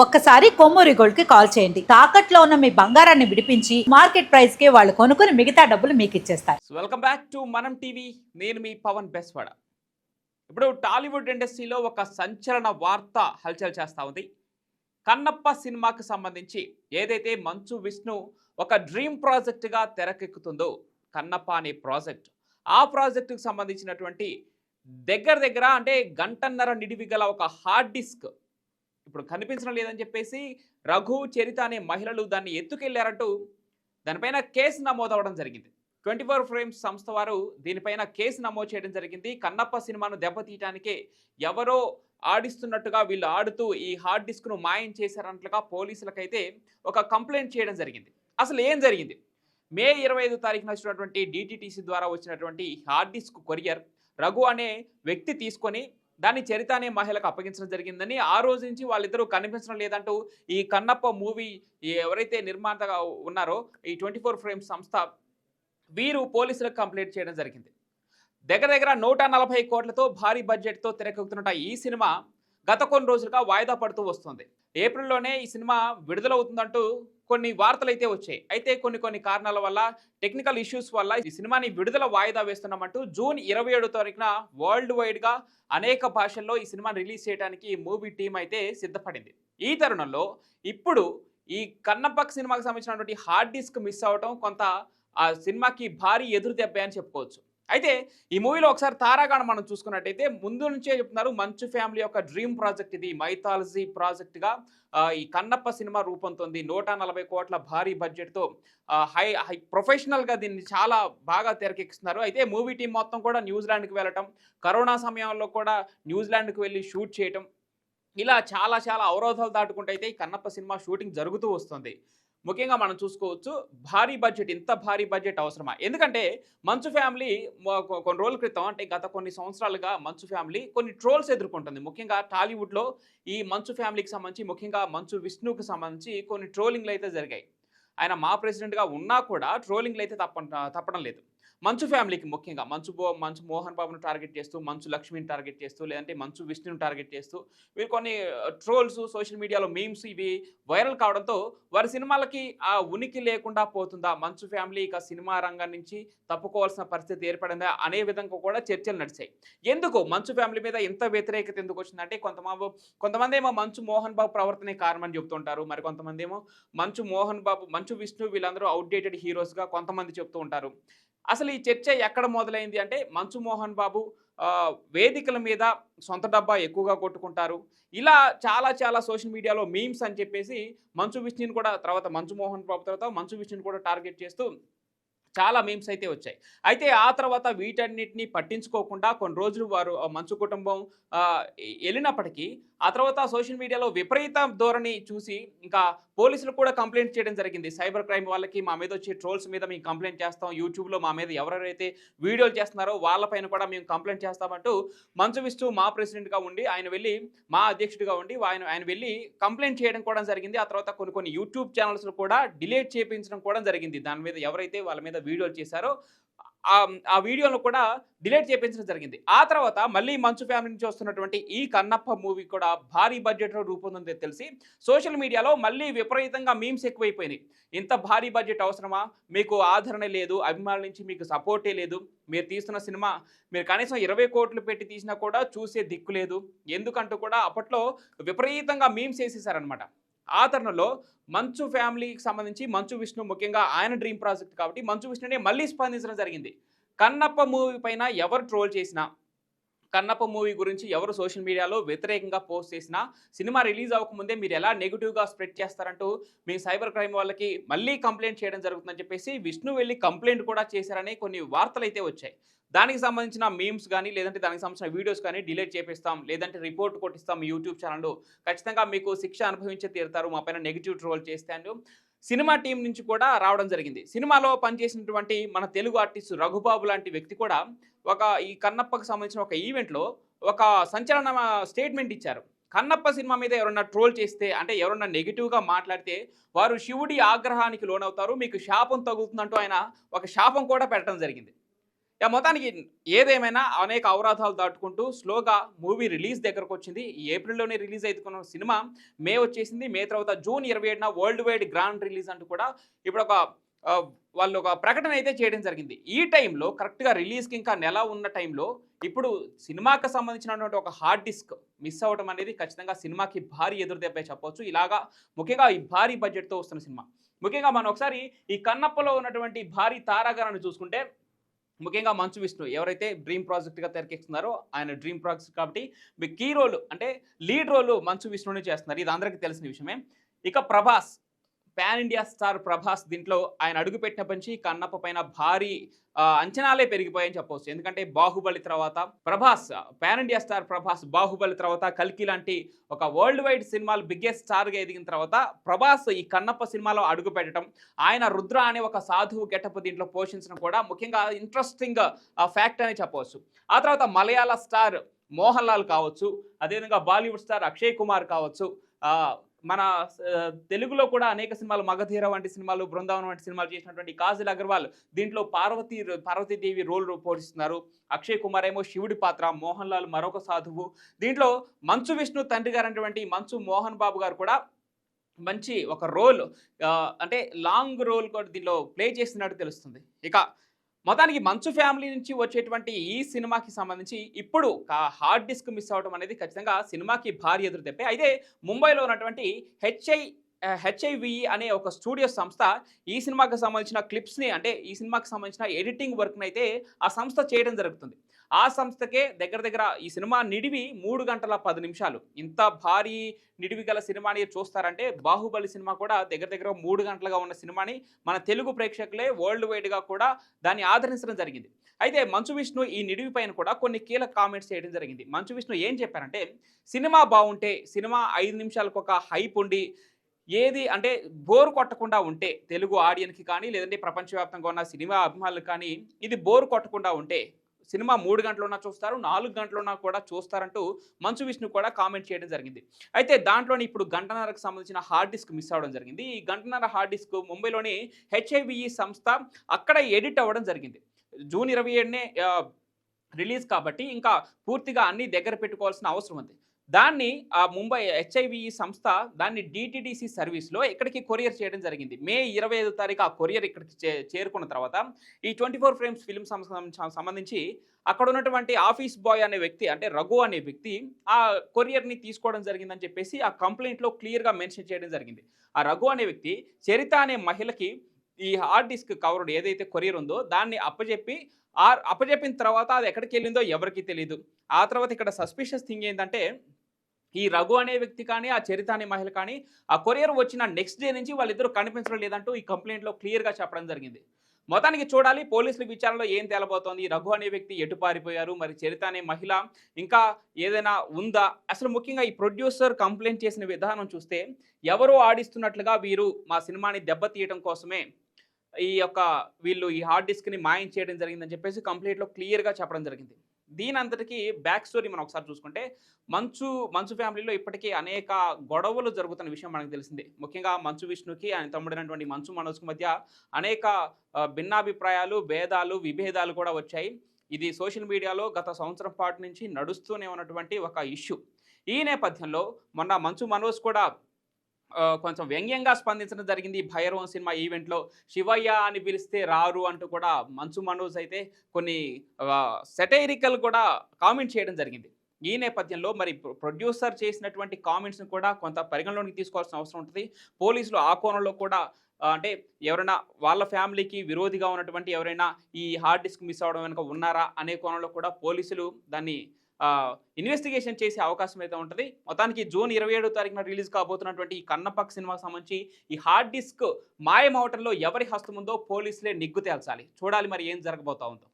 ఒక్కసారి కొమ్మూరి గోల్డ్కి కాల్ చేయండి. తాకట్లో ఉన్న మీ బంగారాన్ని విడిపించి మార్కెట్ ప్రైస్కి వాళ్ళు కొనుక్కుని మిగతా డబ్బులు మీకు ఇచ్చేస్తారు. Welcome back to Manam TV నేను మీ పవన్ బెస్వాడ. ఇప్పుడు టాలీవుడ్ ఇండస్ట్రీలో ఒక సంచలన వార్త హల్చల్ చేస్తూ ఉంది. కన్నప్ప సినిమాకి సంబంధించి ఏదైతే మంచు విష్ణు ఒక డ్రీమ్ ప్రాజెక్టుగా తెరకెక్కుతుందో కన్నప్ప అనే ప్రాజెక్ట్ ఆ ప్రాజెక్టుకు సంబంధించినటువంటి దగ్గర దగ్గర అంటే గంటన్నర నిడివి గల ఒక హార్డ్ డిస్క్ ఇప్పుడు కనిపించడం లేదని చెప్పేసి రఘు చరిత అనే మహిళలు దాన్ని ఎత్తుకెళ్ళారంటూ దానిపైన కేసు నమోదు అవ్వడం జరిగింది. ట్వంటీ ఫోర్ ఫ్రేమ్స్ సంస్థ వారు దీనిపైన కేసు నమోదు చేయడం జరిగింది. కన్నప్ప సినిమాను దెబ్బతీయటానికే ఎవరో ఆడిస్తున్నట్టుగా వీళ్ళు ఆడుతూ ఈ హార్డ్ డిస్క్ను మాయం చేశారన్నట్లుగా పోలీసులకైతే ఒక కంప్లైంట్ చేయడం జరిగింది. అసలు ఏం జరిగింది? మే ఇరవై ఐదు తారీఖున వచ్చినటువంటి డిటిటిసి ద్వారా వచ్చినటువంటి హార్డ్ డిస్క్ కొరియర్ రఘు అనే వ్యక్తి తీసుకొని దాన్ని చరిత అనే మహిళకు అప్పగించడం జరిగిందని ఆ రోజు నుంచి వాళ్ళిద్దరూ కనిపించడం లేదంటూ ఈ కన్నప్ప మూవీ ఎవరైతే నిర్మాతగా ఉన్నారో ఈ ట్వంటీ ఫోర్ ఫ్రేమ్ సంస్థ వీరు పోలీసులకు కంప్లైంట్ చేయడం జరిగింది. దగ్గర దగ్గర నూట నలభై కోట్లతో భారీ బడ్జెట్తో తెరకెక్కుతున్న ఈ సినిమా గత కొన్ని రోజులుగా వాయిదా పడుతూ వస్తుంది. ఏప్రిల్లోనే ఈ సినిమా విడుదలవుతుందంటూ కొన్ని వార్తలు అయితే వచ్చాయి. అయితే కొన్ని కొన్ని కారణాల వల్ల టెక్నికల్ ఇష్యూస్ వల్ల ఈ సినిమాని విడుదల వాయిదా వేస్తున్నామంటూ జూన్ ఇరవై ఏడు తారీఖున వరల్డ్ వైడ్గా అనేక భాషల్లో ఈ సినిమాని రిలీజ్ చేయడానికి ఈ మూవీ టీం అయితే సిద్ధపడింది. ఈ తరుణంలో ఇప్పుడు ఈ కన్నప్పక్ సినిమాకి సంబంధించినటువంటి హార్డ్ డిస్క్ మిస్ అవ్వటం కొంత ఆ సినిమాకి భారీ ఎదురు దెబ్బ అని చెప్పుకోవచ్చు. అయితే ఈ మూవీలో ఒకసారి తారాగాణం మనం చూసుకున్నట్టయితే ముందు నుంచే చెప్తున్నారు మంచు ఫ్యామిలీ యొక్క డ్రీమ్ ప్రాజెక్ట్ ఇది మైథాలజీ ప్రాజెక్ట్గా ఈ కన్నప్ప సినిమా రూపొందుతుంది. నూట నలభై కోట్ల భారీ బడ్జెట్తో హై హై ప్రొఫెషనల్గా దీన్ని చాలా బాగా తెరకెక్కిస్తున్నారు. అయితే మూవీ టీం మొత్తం కూడా న్యూజిలాండ్కి వెళ్ళటం కరోనా సమయంలో కూడా న్యూజిలాండ్కి వెళ్ళి షూట్ చేయటం ఇలా చాలా చాలా అవరోధాలు దాటుకుంటూ అయితే ఈ కన్నప్ప సినిమా షూటింగ్ జరుగుతూ వస్తుంది. ముఖ్యంగా మనం చూసుకోవచ్చు భారీ బడ్జెట్ ఇంత భారీ బడ్జెట్ అవసరమా? ఎందుకంటే మంచు ఫ్యామిలీ కొన్ని రోజుల క్రితం అంటే గత కొన్ని సంవత్సరాలుగా మంచు ఫ్యామిలీ కొన్ని ట్రోల్స్ ఎదుర్కొంటుంది. ముఖ్యంగా టాలీవుడ్లో ఈ మంచు ఫ్యామిలీకి సంబంధించి ముఖ్యంగా మంచు విష్ణుకి సంబంధించి కొన్ని ట్రోలింగ్లు అయితే జరిగాయి. ఆయన మా ప్రెసిడెంట్గా ఉన్నా కూడా ట్రోలింగ్లు అయితే తప్ప తప్పడం లేదు. మంచు ఫ్యామిలీకి ముఖ్యంగా. మంచు బో మంచు మోహన్ బాబును టార్గెట్ చేస్తూ మంచు లక్ష్మిని టార్గెట్ చేస్తూ లేదంటే మంచు విష్ణుని టార్గెట్ చేస్తూ వీరు కొన్ని ట్రోల్స్ సోషల్ మీడియాలో మీమ్స్ ఇవి వైరల్ కావడంతో వారి సినిమాలకి ఆ ఉనికి లేకుండా పోతుందా? మంచు ఫ్యామిలీ ఇక సినిమా రంగం నుంచి తప్పుకోవాల్సిన పరిస్థితి ఏర్పడిందా? అనే విధంగా కూడా చర్చలు నడిచాయి. ఎందుకు? మంచు ఫ్యామిలీ మీద ఎంత వ్యతిరేకత ఎందుకు వచ్చిందంటే కొంతమంది కొంతమంది ఏమో మంచు మోహన్ బాబు ప్రవర్తనే కారణమని చెప్తుంటారు. మరి కొంతమంది ఏమో మంచు మోహన్ బాబు మంచు విష్ణు వీళ్ళందరూ అవుట్డేటెడ్ హీరోస్గా కొంతమంది చెప్తూ ఉంటారు. అసలు ఈ చర్చ ఎక్కడ మొదలైంది అంటే మంచు మోహన్ బాబు ఆ, వేదికల మీద సొంత డబ్బా ఎక్కువగా కొట్టుకుంటారు. ఇలా చాలా చాలా సోషల్ మీడియాలో మీమ్స్ అని చెప్పేసి మంచు విష్ణుని కూడా తర్వాత మంచు మోహన్ బాబు తర్వాత మంచు విష్ణుని కూడా టార్గెట్ చేస్తూ చాలా మీమ్స్ అయితే వచ్చాయి. అయితే ఆ తర్వాత వీటన్నిటిని పట్టించుకోకుండా కొన్ని రోజులు వారు మంచు కుటుంబం వెళ్ళినప్పటికీ ఆ తర్వాత సోషల్ మీడియాలో విపరీత ధోరణి చూసి ఇంకా పోలీసులు కూడా కంప్లైంట్ చేయడం జరిగింది. సైబర్ క్రైమ్ వాళ్ళకి మా మీద వచ్చే ట్రోల్స్ మీద మేము కంప్లైంట్ చేస్తాం. యూట్యూబ్లో మా మీద ఎవరెవరైతే వీడియోలు చేస్తున్నారో వాళ్ళపైన కూడా మేము కంప్లైంట్ చేస్తామంటూ మంచు విష్ణు మా ప్రెసిడెంట్గా ఉండి ఆయన వెళ్ళి మా అధ్యక్షుడిగా ఉండి ఆయన ఆయన వెళ్ళి కంప్లైంట్ చేయడం కూడా జరిగింది. ఆ తర్వాత కొన్ని కొన్ని యూట్యూబ్ ఛానల్స్ కూడా డిలీట్ చేయించడం కూడా జరిగింది. దాని మీద ఎవరైతే వాళ్ళ మీద వీడియోలు చేశారో ఆ- ఆ వీడియోను కూడా డిలీట్ చేయించడం జరిగింది. ఆ తర్వాత మళ్ళీ మంచు ఫ్యామిలీ నుంచి వస్తున్నటువంటి ఈ కన్నప్ప మూవీ కూడా భారీ బడ్జెట్లో రూపొందింది తెలిసి సోషల్ మీడియాలో మళ్ళీ విపరీతంగా మీమ్స్ ఎక్కువైపోయినాయి. ఇంత భారీ బడ్జెట్ అవసరమా? మీకు ఆదరణ లేదు అభిమానుల నుంచి మీకు సపోర్టే లేదు. మీరు తీస్తున్న సినిమా మీరు కనీసం ఇరవై కోట్లు పెట్టి తీసినా కూడా చూసే దిక్కు లేదు. ఎందుకంటూ కూడా అప్పట్లో విపరీతంగా మీమ్స్ వేసేసారనమాట ఆ తరుణంలో మంచు ఫ్యామిలీకి సంబంధించి మంచు విష్ణు ముఖ్యంగా ఆయన డ్రీమ్ ప్రాజెక్ట్ కాబట్టి మంచు విష్ణునే మళ్ళీ స్పందించడం జరిగింది. కన్నప్ప మూవీ పైన ఎవరు ట్రోల్ చేసినా కన్నప్ప మూవీ గురించి ఎవరు సోషల్ మీడియాలో వ్యతిరేకంగా పోస్ట్ చేసినా సినిమా రిలీజ్ అవ్వకముందే మీరు ఎలా నెగిటివ్గా స్ప్రెడ్ చేస్తారంటూ మీ సైబర్ క్రైమ్ వాళ్ళకి మళ్ళీ కంప్లైంట్ చేయడం జరుగుతుందని చెప్పేసి విష్ణు వెళ్ళి కంప్లైంట్ కూడా చేశారని కొన్ని వార్తలు అయితే వచ్చాయి. దానికి సంబంధించిన మీమ్స్ కానీ లేదంటే దానికి సంబంధించిన వీడియోస్ కానీ డిలీట్ చేపిస్తాం లేదంటే రిపోర్ట్ కొట్టిస్తాం యూట్యూబ్ ఛానల్లో. ఖచ్చితంగా మీకు శిక్ష అనుభవించే తీరుతారు మా పైన నెగిటివ్ ట్రోల్ చేస్తాను సినిమా టీం నుంచి కూడా రావడం జరిగింది. సినిమాలో పనిచేసినటువంటి మన తెలుగు ఆర్టిస్ట్ రఘుబాబు లాంటి వ్యక్తి కూడా ఒక ఈ కన్నప్పకు సంబంధించిన ఒక ఈవెంట్లో ఒక సంచలన స్టేట్మెంట్ ఇచ్చారు. కన్నప్ప సినిమా మీద ఎవరన్నా ట్రోల్ చేస్తే అంటే ఎవరన్నా నెగిటివ్గా మాట్లాడితే వారు శివుడి ఆగ్రహానికి లోనవుతారు. మీకు శాపం తగులుతుందంటూ ఆయన ఒక శాపం కూడా పెట్టడం జరిగింది. ఇక మొత్తానికి ఏదేమైనా అనేక అవరోధాలు దాటుకుంటూ స్లోగా మూవీ రిలీజ్ దగ్గరకు వచ్చింది. ఈ ఏప్రిల్లోనే రిలీజ్ అవుతున్న సినిమా మే వచ్చేసింది. మే తర్వాత జూన్ ఇరవై ఏడున వరల్డ్ వైడ్ గ్రాండ్ రిలీజ్ అంటూ కూడా ఇప్పుడు ఒక వాళ్ళు ఒక ప్రకటన అయితే చేయడం జరిగింది. ఈ టైంలో కరెక్ట్గా రిలీజ్కి ఇంకా నెల ఉన్న టైంలో ఇప్పుడు సినిమాకి సంబంధించినటువంటి ఒక హార్డ్ డిస్క్ మిస్ అవ్వడం అనేది ఖచ్చితంగా సినిమాకి భారీ ఎదురుదెబ్బే చెప్పొచ్చు. ఇలాగా ముఖ్యంగా ఈ భారీ బడ్జెట్తో వస్తున్న సినిమా. ముఖ్యంగా మనం ఒకసారి ఈ కన్నప్పలో ఉన్నటువంటి భారీ తారాగణాన్ని చూసుకుంటే ముఖ్యంగా మంచు విష్ణు ఎవరైతే డ్రీమ్ ప్రాజెక్ట్గా తెరకెక్కుతున్నారో ఆయన డ్రీమ్ ప్రాజెక్ట్ కాబట్టి మీ కీ రోల్ అంటే లీడ్ రోల్ మంచు విష్ణుని చేస్తున్నారు. ఇది అందరికీ తెలిసిన విషయమే. ఇక Prabhas pan India star Prabhas దీంట్లో ఆయన అడుగుపెట్టినప్పటి నుంచి కన్నప్ప పైన భారీ అంచనాలే పెరిగిపోయాయని చెప్పవచ్చు ఎందుకంటే బాహుబలి తర్వాత Prabhas pan India star Prabhas Baahubali తర్వాత కల్కి లాంటి ఒక వరల్డ్ వైడ్ సినిమాలు బిగ్గెస్ట్ స్టార్గా ఎదిగిన తర్వాత ప్రభాస్ ఈ కన్నప్ప సినిమాలో అడుగు పెట్టడం ఆయన రుద్ర అనే ఒక సాధువు గెటప్ దీంట్లో పోషించడం కూడా ముఖ్యంగా ఇంట్రెస్టింగ్ ఫ్యాక్ట్ అని చెప్పవచ్చు ఆ తర్వాత మలయాళ స్టార్ మోహన్ లాల్ కావచ్చు అదేవిధంగా బాలీవుడ్ స్టార్ అక్షయ్ కుమార్ కావచ్చు మన తెలుగులో కూడా అనేక సినిమాలు మగధీర వంటి సినిమాలు బృందావనం వంటి సినిమాలు చేసినటువంటి కాజల్ అగర్వాల్ దీంట్లో పార్వతి పార్వతీదేవి రోల్ పోషిస్తున్నారు. అక్షయ్ కుమార్ ఏమో శివుడి పాత్ర మోహన్ లాల్ మరొక సాధువు. దీంట్లో మంచు విష్ణు తండ్రి గారు అటువంటి మంచు మోహన్ బాబు గారు కూడా మంచి ఒక రోల్ అంటే లాంగ్ రోల్ కూడా దీనిలో ప్లే చేస్తున్నట్టు తెలుస్తుంది. ఇక మొత్తానికి మంచు ఫ్యామిలీ నుంచి వచ్చేటువంటి ఈ సినిమాకి సంబంధించి ఇప్పుడు హార్డ్ డిస్క్ మిస్ అవ్వడం అనేది ఖచ్చితంగా సినిమాకి భారీ ఎదురు తెప్పే. అయితే ముంబైలో ఉన్నటువంటి హెచ్ఐ హెచ్ఐవి అనే ఒక స్టూడియో సంస్థ ఈ సినిమాకి సంబంధించిన క్లిప్స్ని అంటే ఈ సినిమాకి సంబంధించిన ఎడిటింగ్ వర్క్ని అయితే ఆ సంస్థ చేయడం జరుగుతుంది. ఆ సంస్థకే దగ్గర దగ్గర ఈ సినిమా నిడివి మూడు గంటల పది నిమిషాలు. ఇంత భారీ నిడివి గల సినిమాని చూస్తారంటే బాహుబలి సినిమా కూడా దగ్గర దగ్గర మూడు గంటలుగా ఉన్న సినిమాని మన తెలుగు ప్రేక్షకులే వరల్డ్ వైడ్గా కూడా దాన్ని ఆదరించడం జరిగింది. అయితే మంచు విష్ణు ఈ నిడివి పైన కూడా కొన్ని కీలక కామెంట్స్ చేయడం జరిగింది. మంచు విష్ణు ఏం చెప్పారంటే సినిమా బాగుంటే సినిమా ఐదు నిమిషాలకు ఒక హైప్ ఉండి ఏది అంటే బోర్ కొట్టకుండా ఉంటే తెలుగు ఆడియన్కి కానీ లేదంటే ప్రపంచవ్యాప్తంగా ఉన్న సినిమా అభిమానులకు కానీ ఇది బోర్ కొట్టకుండా ఉంటే సినిమా మూడు గంటలున్నా చూస్తారు నాలుగు గంటలున్నా కూడా చూస్తారంటూ మంచు విష్ణు కూడా కామెంట్ చేయడం జరిగింది. అయితే దాంట్లోని ఇప్పుడు గంటన్నరకు సంబంధించిన హార్డ్ డిస్క్ మిస్ అవ్వడం జరిగింది. ఈ గంటన్నర హార్డ్ డిస్క్ ముంబైలోని హెచ్ఐవిఈ సంస్థ అక్కడ ఎడిట్ అవ్వడం జరిగింది. జూన్ ఇరవై ఏడునే రిలీజ్ కాబట్టి ఇంకా పూర్తిగా అన్ని దగ్గర పెట్టుకోవాల్సిన అవసరం ఉంది. దాన్ని ఆ ముంబై హెచ్ఐవి సంస్థ దాన్ని డిటిడిసి సర్వీస్లో ఇక్కడికి కొరియర్ చేయడం జరిగింది. మే ఇరవై ఐదో తారీఖు ఆ కొరియర్ ఇక్కడికి చేరుకున్న తర్వాత ఈ ట్వంటీ ఫోర్ ఫ్రేమ్స్ ఫిల్మ్ సంబంధించి అక్కడ ఉన్నటువంటి ఆఫీస్ బాయ్ అనే వ్యక్తి అంటే రఘు అనే వ్యక్తి ఆ కొరియర్ని తీసుకోవడం జరిగిందని చెప్పేసి ఆ కంప్లైంట్లో క్లియర్గా మెన్షన్ చేయడం జరిగింది. ఆ రఘు అనే వ్యక్తి చరిత అనే మహిళకి ఈ హార్డ్ డిస్క్ కవర్డ్ ఏదైతే కొరియర్ ఉందో దాన్ని అప్పచెప్పి ఆ అప్పచెప్పిన తర్వాత అది ఎక్కడికి వెళ్ళిందో ఎవరికి తెలియదు ఆ తర్వాత ఇక్కడ సస్పిషియస్ థింగ్ ఏంటంటే ఈ రఘు అనే వ్యక్తి కానీ ఆ చరిత అనే మహిళ కానీ ఆ కొరియర్ వచ్చిన నెక్స్ట్ డే నుంచి వాళ్ళిద్దరూ కనిపించడం లేదంటూ ఈ కంప్లైంట్లో క్లియర్గా చెప్పడం జరిగింది. మొత్తానికి చూడాలి పోలీసుల విచారణలో ఏం తేలబోతోంది? ఈ రఘు అనే వ్యక్తి ఎటు పారిపోయారు? మరి చరిత అనే మహిళ ఇంకా ఏదైనా ఉందా? అసలు ముఖ్యంగా ఈ ప్రొడ్యూసర్ కంప్లైంట్ చేసిన విధానం చూస్తే ఎవరో ఆడిస్తున్నట్లుగా వీరు మా సినిమాని దెబ్బతీయడం కోసమే ఈ యొక్క వీళ్ళు ఈ హార్డ్ డిస్క్ని మాయం చేయడం జరిగిందని చెప్పేసి కంప్లీట్లో క్లియర్గా చెప్పడం జరిగింది. దీని అంతటికి బ్యాక్ స్టోరీ మనం ఒకసారి చూసుకుంటే మంచు మంచు ఫ్యామిలీలో ఇప్పటికీ అనేక గొడవలు జరుగుతున్న విషయం మనకు తెలిసిందే. ముఖ్యంగా మంచు విష్ణుకి ఆయన తమ్ముడైనటువంటి మంచు మనోజ్కి మధ్య అనేక భిన్నాభిప్రాయాలు భేదాలు విభేదాలు కూడా వచ్చాయి. ఇది సోషల్ మీడియాలో గత సంవత్సరం పాటు నుంచి నడుస్తూనే ఉన్నటువంటి ఒక ఇష్యూ. ఈ నేపథ్యంలో మొన్న మంచు మనోజ్ కూడా కొంచెం వ్యంగ్యంగా స్పందించడం జరిగింది. భైరవం సినిమా ఈవెంట్లో శివయ్య అని పిలిస్తే రారు అంటూ కూడా మంచు మనోజ్ అయితే కొన్ని సెటైరికల్ కూడా కామెంట్ చేయడం జరిగింది. ఈ నేపథ్యంలో మరి ప్రొ- ప్రొడ్యూసర్ చేసినటువంటి కామెంట్స్ని కూడా కొంత పరిగణలోకి తీసుకోవాల్సిన అవసరం ఉంటుంది. పోలీసులు ఆ కోణంలో కూడా అంటే ఎవరైనా వాళ్ళ ఫ్యామిలీకి విరోధిగా ఉన్నటువంటి ఎవరైనా ఈ హార్డ్ డిస్క్ మిస్ అవడం వెనుక ఉన్నారా అనే కోణంలో కూడా పోలీసులు దాన్ని ఇన్వెస్టిగేషన్ చేసే అవకాశం అయితే ఉంటుంది మొత్తానికి జూన్ ఇరవై ఏడో తారీఖున రిలీజ్ కాబోతున్నటువంటి ఈ కన్నపక్ సినిమాకి సంబంధించి ఈ హార్డ్ డిస్క్ మాయమవటంలో ఎవరి హస్తం ఉందో పోలీసులే నిగ్గు తేల్చాలి. చూడాలి మరి ఏం జరగబోతా ఉందో.